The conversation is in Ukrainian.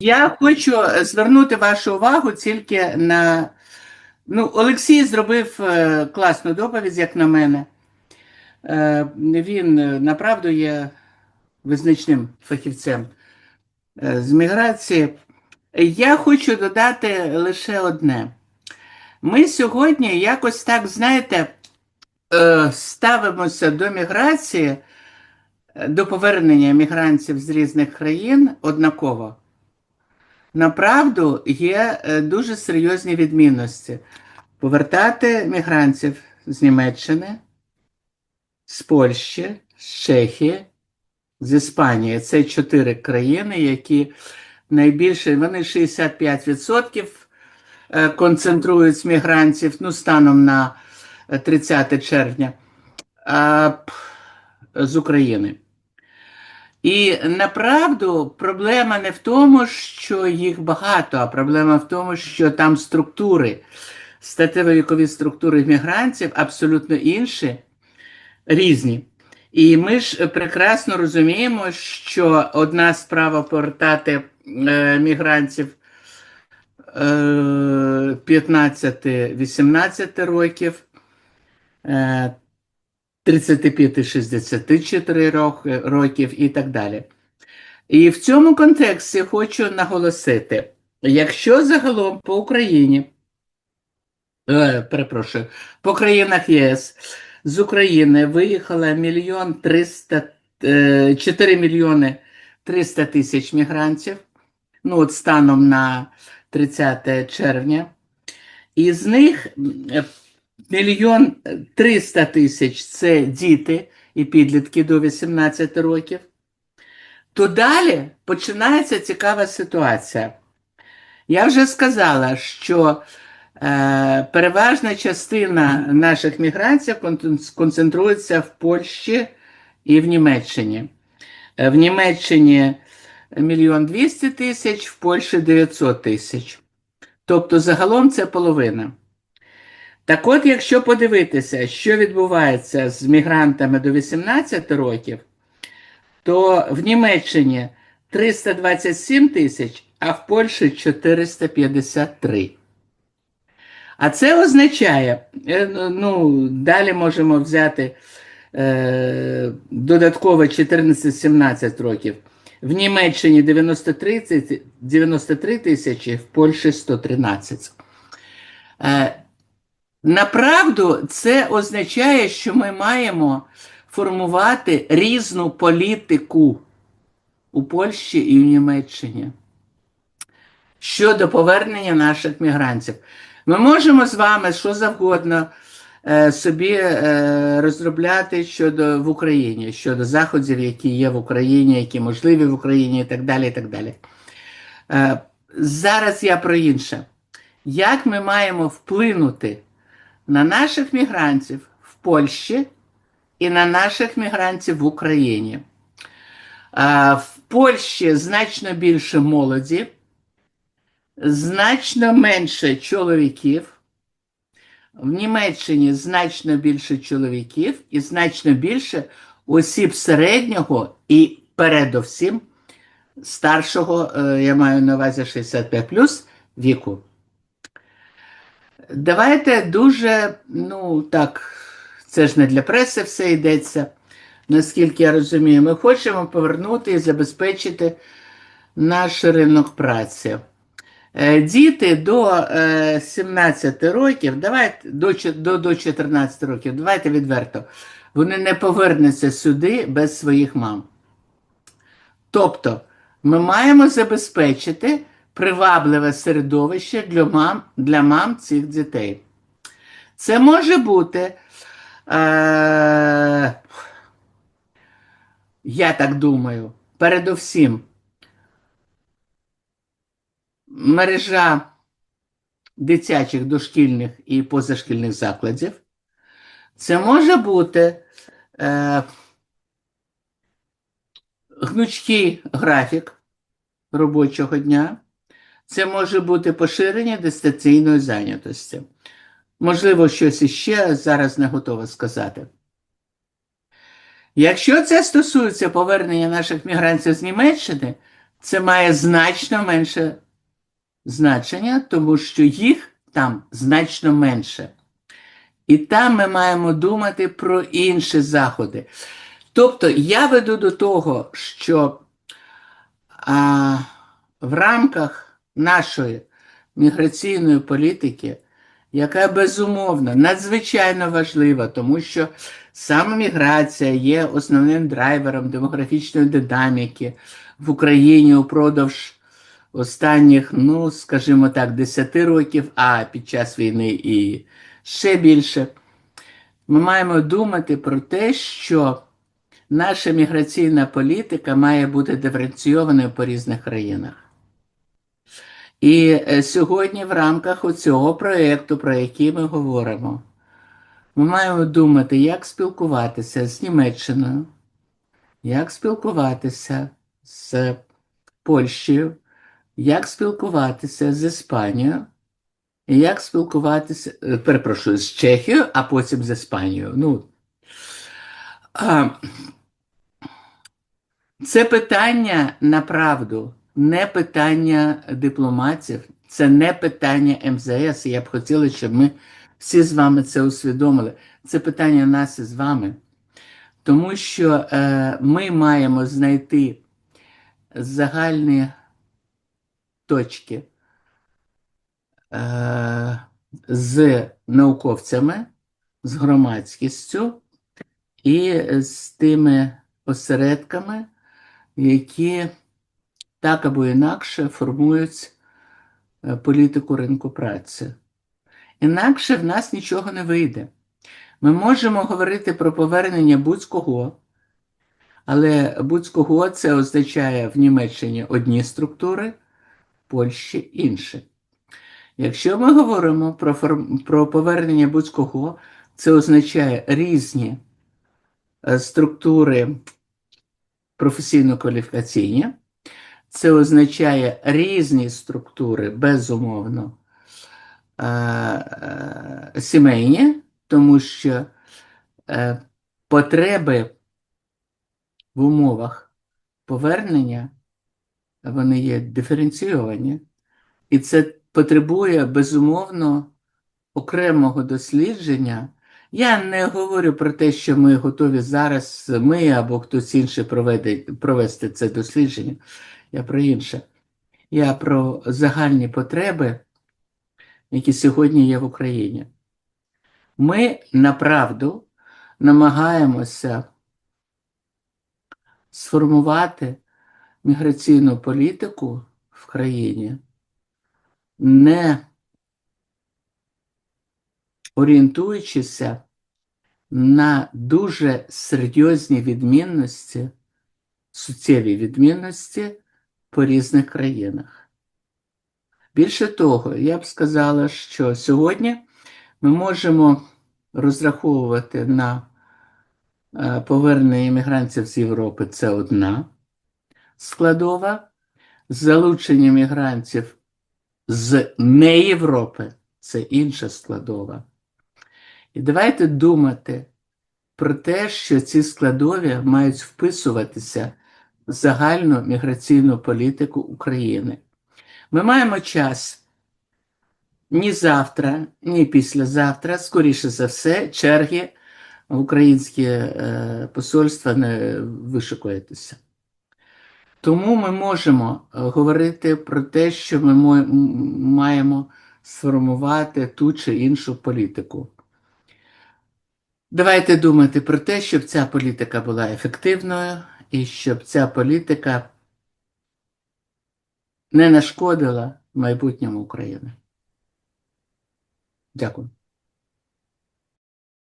Я хочу звернути вашу увагу тільки на. Ну, Олексій зробив е, класну доповідь, як на мене. Е, Він е, направду є визначним фахівцем е, з міграції. Я хочу додати лише одне. Ми сьогодні якось так, знаєте, е, ставимося до міграції, е, до повернення мігрантів з різних країн однаково. Направду є е, дуже серйозні відмінності. Повертати мігрантів з Німеччини, з Польщі, з Чехії, з Іспанії. Це чотири країни, які найбільше, вони 65% е, концентрують мігрантів ну, станом на е, 30 червня а, з України. І направду проблема не в тому, що їх багато, а проблема в тому, що там структури, статево-вікові структури мігрантів абсолютно інші, різні. І ми ж прекрасно розуміємо, що одна справа повертати е, мігрантів е, 15-18 років, е, 35-64 років і так далі. І в цьому контексті хочу наголосити: якщо загалом по Україні, е, перепрошую, по країнах ЄС з України виїхало мільйон 300, е, 4 мільйони 300 тисяч мігрантів, ну от станом на 30 червня, і з них е, мільйон 300 тисяч це діти і підлітки до 18 років то далі починається цікава ситуація. Я вже сказала, що е, переважна частина наших мігрантів концентрується в Польщі і в Німеччині. Е, В Німеччині мільйон двісті тисяч, в Польщі 900 тисяч. Тобто загалом це половина. Так от, якщо подивитися, що відбувається з мігрантами до 18 років, то в Німеччині 327 тисяч, а в Польщі 453. А це означає, е, ну, далі можемо взяти е, додатково 14-17 років. В Німеччині 93 93 тисячі, в Польщі 113. Е, Направду, це означає, що ми маємо формувати різну політику у Польщі і в Німеччині щодо повернення наших мігрантів. Ми можемо з вами що завгодно е, собі е, розробляти щодо в Україні, щодо заходів, які є в Україні, які можливі в Україні, і так далі. І так далі. Е, зараз я про інше. Як ми маємо вплинути на наших мігрантів в Польщі і на наших мігрантів в Україні? В Польщі значно більше молоді, значно менше чоловіків. В Німеччині значно більше чоловіків і значно більше осіб середнього і передовсім старшого, е, я маю на увазі 65 віку. Давайте дуже, ну так, це ж не для преси все йдеться. Наскільки я розумію, ми хочемо повернути і забезпечити наш ринок праці. Е, Діти до е, 17 років, давайте до, до 14 років, давайте відверто, вони не повернуться сюди без своїх мам. Тобто, ми маємо забезпечити привабливе середовище для мам, для мам цих дітей. Це може бути, е, я так думаю, передовсім мережа дитячих дошкільних і позашкільних закладів. Це може бути е, гнучкий графік робочого дня. Це може бути поширення дистанційної зайнятості. Можливо, щось іще зараз не готова сказати. Якщо це стосується повернення наших мігрантів з Німеччини, це має значно менше значення, тому що їх там значно менше. І там ми маємо думати про інші заходи. Тобто я веду до того, що а, в рамках нашої міграційної політики, яка безумовно надзвичайно важлива, тому що саме міграція є основним драйвером демографічної динаміки в Україні упродовж останніх, ну, скажімо так, 10 років, а під час війни і ще більше. Ми маємо думати про те, що наша міграційна політика має бути диференційованою по різних країнах. І е, сьогодні в рамках цього проєкту, про який ми говоримо, ми маємо думати, як спілкуватися з Німеччиною, як спілкуватися з Польщею, як спілкуватися з Іспанією, як спілкуватися, е, перепрошую, з Чехією, а потім з Іспанією. Ну, це питання направду, не питання дипломатів, це не питання МЗС. Я б хотіла, щоб ми всі з вами це усвідомили. Це питання нас із вами. Тому що е, ми маємо знайти загальні точки е, з науковцями, з громадськістю і з тими осередками, які так або інакше формують е, політику ринку праці. Інакше в нас нічого не вийде. Ми можемо говорити про повернення будь-кого, але будь-кого це означає в Німеччині одні структури, в Польщі інші. Якщо ми говоримо про форм... про повернення будь-кого, це означає різні е, структури професійно-кваліфікаційні, це означає різні структури, безумовно, е, е, сімейні, тому що потреби в умовах повернення вони є диференційовані, і це потребує безумовно окремого дослідження. Я не говорю про те, що ми готові зараз, ми або хтось інший проведе, провести це дослідження. Я про інше. Я про загальні потреби, які сьогодні є в Україні. Ми направду намагаємося сформувати міграційну політику в країні, не орієнтуючися на дуже серйозні відмінності, суттєві відмінності по різних країнах. Більше того, я б сказала, що сьогодні ми можемо розраховувати на е, повернення іммігрантів з Європи це одна складова, залучення мігрантів з не Європи це інша складова. І давайте думати про те, що ці складові мають вписуватися загальну міграційну політику України. Ми маємо час ні завтра, ні післязавтра, скоріше за все, черги українське посольства не вишикуєтеся. Тому ми можемо е, говорити про те, що ми маємо сформувати ту чи іншу політику. Давайте думати про те, щоб ця політика була ефективною і щоб ця політика не нашкодила майбутньому України. Дякую.